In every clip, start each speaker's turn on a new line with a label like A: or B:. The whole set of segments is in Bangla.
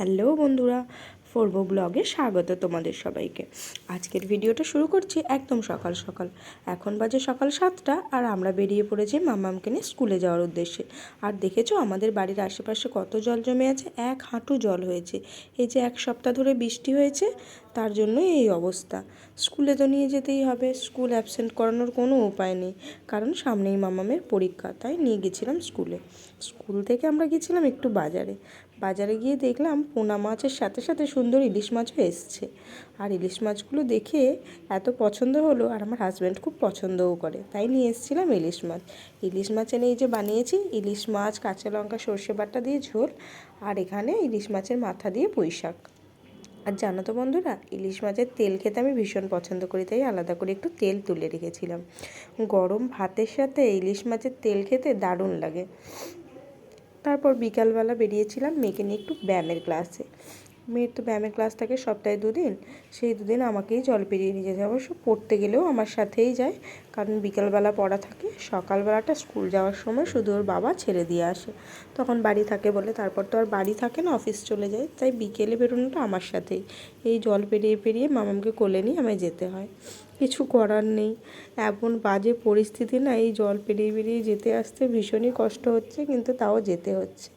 A: হ্যালো বন্ধুরা, ফোরব ব্লগে স্বাগত তোমাদের সবাইকে। আজকের ভিডিওটা শুরু করছি একদম সকাল সকাল। এখন বাজে সকাল সাতটা আর আমরা বেরিয়ে পড়েছি মামামকে নিয়ে স্কুলে যাওয়ার উদ্দেশ্যে। আর দেখেছ, আমাদের বাড়ির আশেপাশে কত জল জমে আছে? এক হাঁটু জল হয়েছে। এই যে এক সপ্তাহ ধরে বৃষ্টি হয়েছে তার জন্যই এই অবস্থা। স্কুলে তো নিয়ে যেতেই হবে। স্কুল অ্যাবসেন্ট করানোর কোনো উপায় নেই। কারণ সামনেই মামামের পরীক্ষা, তাই নিয়ে গেছিলাম স্কুলে। স্কুল থেকে আমরা গেছিলাম একটু বাজারে। বাজারে গিয়ে দেখলাম পোনা মাছের সাথে সাথে সুন্দর ইলিশ মাছও এসছে। আর ইলিশ মাছগুলো দেখে এত পছন্দ হলো, আর আমার হাজব্যান্ড খুব পছন্দও করে, তাই নিয়ে এসেছিলাম ইলিশ মাছ। ইলিশ মাছ এনে এই যে বানিয়েছি, ইলিশ মাছ, কাঁচা লঙ্কা, সর্ষে বাটা দিয়ে ঝোল, আর এখানে ইলিশ মাছের মাথা দিয়ে পুঁই শাক আর জানো তো বন্ধুরা, ইলিশ মাছের তেল খেতে আমি ভীষণ পছন্দ করি, তাই আলাদা করে একটু তেল তুলে রেখেছিলাম। গরম ভাতের সাথে ইলিশ মাছের তেল খেতে দারুণ লাগে। তারপর বিকালবেলা বেরিয়েছিলাম, মেয়েকে নিয়ে একটু ব্যায়ামের ক্লাসে মেয়ের তো ব্যায়ামের ক্লাস থাকে সপ্তাহে দুদিন, সেই দুদিন আমাকেই জল পেরিয়ে নিয়ে যেতে অবশ্য পড়তে গেলেও আমার সাথেই যায়, কারণ বিকালবেলা পড়া থাকে, সকালবেলাটা স্কুল যাওয়ার সময় শুধু ওর বাবা ছেড়ে দিয়ে আসে। তখন বাড়ি থাকে বলে তারপর তো আর বাড়ি থাকে না, অফিস চলে যায়, তাই বিকেলে বেরোনোটা আমার সাথেই। এই জল পেরিয়ে পেরিয়ে মামামকে কোলে নিয়ে আমায় যেতে হয়। কিছু করার নেই, এমন বাজে পরিস্থিতি না, এই জল পেরিয়ে পেরিয়ে যেতে আসতে ভীষণই কষ্ট হচ্ছে, কিন্তু তাও যেতে হচ্ছে।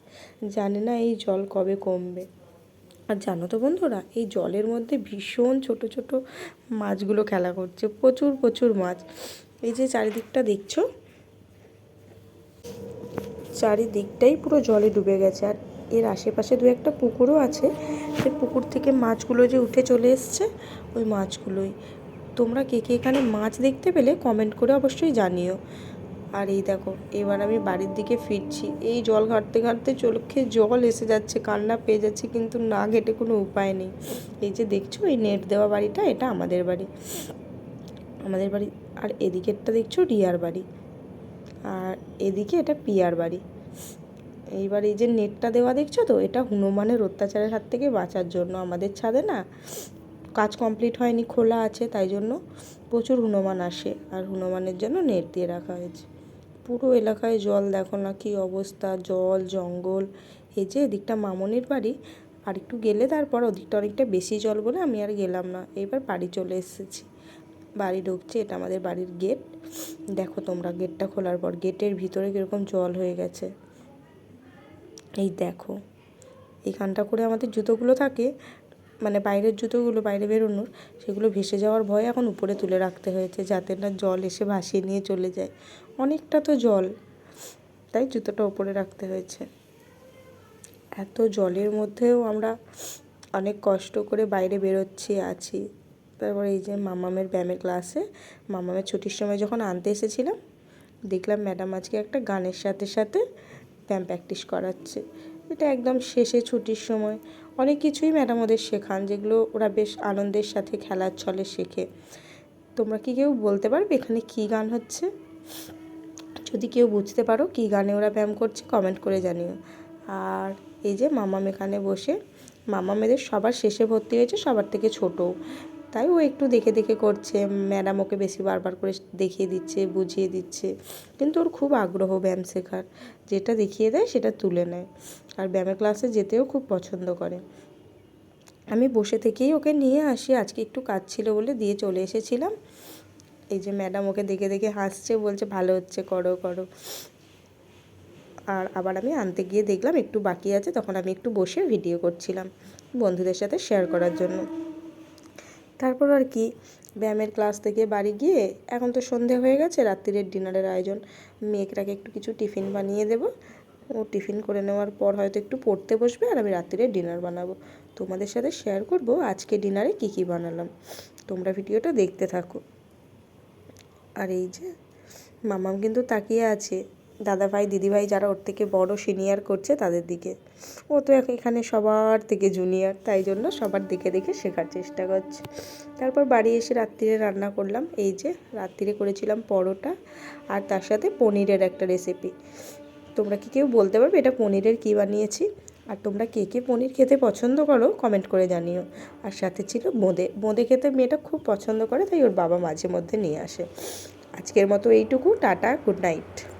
A: জানি না এই জল কবে কমবে। আর জানো তো বন্ধুরা, এই জলের মধ্যে ভীষণ ছোট ছোট মাছগুলো খেলা করছে, প্রচুর প্রচুর মাছ। এই যে চারিদিকটা দেখছ? চারিদিকটাই পুরো জলে ডুবে গেছে। আর এর আশেপাশে দু একটা পুকুরও আছে। সে পুকুর থেকে মাছগুলো যে উঠে চলে এসছে, ওই মাছগুলোই। তোমরা কে কে এখানে মাছ দেখতে পেলে কমেন্ট করে অবশ্যই জানিও। আর এই দেখো, এবার আমি বাড়ির দিকে ফিরছি। এই জল ঘাঁটতে ঘাঁটতে চোখে জল এসে যাচ্ছে, কান্না পেয়ে যাচ্ছে, কিন্তু না ঘেটে কোনো উপায় নেই। এই যে দেখছ, এই নেট দেওয়া বাড়িটা, এটা আমাদের বাড়ি। আমাদের বাড়ি, আর এদিকেরটা দেখছ, রিয়ার বাড়ি। আর এদিকে এটা পিয়ার বাড়ি। এইবার এই যে নেটটা দেওয়া দেখছ তো, এটা হনুমানের অত্যাচারের হাত থেকে বাঁচার জন্য। আমাদের ছাদে না, কাজ কমপ্লিট হয়নি, খোলা আছে, তাই জন্য প্রচুর হনুমান আসে, আর হনুমানের জন্য নেট দিয়ে রাখা হয়েছে। পুরো এলাকায় জল দেখো না কি অবস্থা, জল, জঙ্গল। এই যে এদিকটা মামনির বাড়ি, আর একটু গেলে তারপর ওদিকটা অনেকটা বেশি জল বলে আমি আর গেলাম না। এবার বাড়ি চলে এসেছি। বাড়ি ঢুকছে, এটা আমাদের বাড়ির গেট। দেখো তোমরা গেটটা খোলার পর গেটের ভিতরে কীরকম জল হয়ে গেছে। এই দেখো, এখানটা করে আমাদের জুতোগুলো থাকে মানে বাইরের জুতোগুলো, বাইরে বেরোনোর, সেগুলো ভেসে যাওয়ার ভয় এখন উপরে তুলে রাখতে হয়েছে যাতে না জল এসে ভাসিয়ে নিয়ে চলে যায়। অনেকটা তো জল, তাই জুতোটা ওপরে রাখতে হয়েছে। এত জলের মধ্যেও আমরা অনেক কষ্ট করে বাইরে বেরোচ্ছি, আছি। তারপর এই যে মামামের ব্যায়ামের ক্লাসে, মামামের ছুটির সময় যখন আনতে এসেছিলাম, দেখলাম ম্যাডাম আজকে একটা গানের সাথে সাথে ব্যায়াম প্র্যাকটিস করাচ্ছে। এটা একদম শেষে ছুটির সময় অনেক কিছুই ম্যাডাম ওদের শেখান, যেগুলো ওরা বেশ আনন্দের সাথে খেলার ছলে শেখে। তোমরা কি কেউ বলতে পারবে এখানে কি গান হচ্ছে? যদি কেউ বুঝতে পারো কি গানে ওরা ব্যায়াম করছে কমেন্ট করে জানিও। আর এই যে মামাম এখানে বসে মামা মেয়েদের সবার শেষে ভর্তি হয়েছে, সবার থেকে ছোটো তাই ও একটু দেখে দেখে করছে। ম্যাডাম ওকে বেশি বারবার করে দেখিয়ে দিচ্ছে, বুঝিয়ে দিচ্ছে। কিন্তু ওর খুব আগ্রহ ব্যায়াম শেখার। যেটা দেখিয়ে দেয় সেটা তুলে নেয়। আর ব্যায়ামের ক্লাসে যেতেও খুব পছন্দ করে। আমি বসে থেকেই ওকে নিয়ে আসি। আজকে একটু কাজ ছিল বলে দিয়ে চলে এসেছিলাম। এই যে ম্যাডাম ওকে দেখে দেখে হাসছে, বলছে, ভালো হচ্ছে, করো করো। আর আবার আমি আনতে গিয়ে দেখলাম একটু বাকি আছে। তখন আমি একটু বসে ভিডিও করছিলাম বন্ধুদের সাথে শেয়ার করার জন্য। তারপর আর কি, ব্যায়ামের ক্লাস থেকে বাড়ি গিয়ে এখন তো সন্ধে হয়ে গেছে, রাত্রিরের ডিনারের আয়োজন। মেয়েটাকে একটু কিছু টিফিন বানিয়ে দেবো। ও টিফিন করে নেওয়ার পর হয়তো একটু পড়তে বসবে আর আমি রাত্রিরে ডিনার বানাবো। তোমাদের সাথে শেয়ার করব আজকে ডিনারে কী কী বানালাম। তোমরা ভিডিওটা দেখতে থাকো। আর এই যে, মামাম কিন্তু তাকিয়ে আছে। দাদাভাই, দিদিভাই যারা ওর থেকে বড় সিনিয়র করছে তাদের দিকে। ও তো এখানে সবার থেকে জুনিয়র তাই জন্য সবার দিকে দেখে শেখার চেষ্টা করছে। তারপর বাড়ি এসে রাত্রিরে রান্না করলাম। এই যে রাত্রিরে করেছিলাম পরোটা আর তার সাথে পনিরের একটা রেসিপি তোমরা কি কেউ বলতে পারবে এটা পনিরের কী বানিয়েছি? আর তোমরা কে কে পনির খেতে পছন্দ করো কমেন্ট করে জানিও। আর সাথে ছিল বোঁদে। বোঁদে খেতে মেয়েটা খুব পছন্দ করে, তাই ওর বাবা মাঝে মধ্যে নিয়ে আসে। আজকের মতো এইটুকু। Tata good night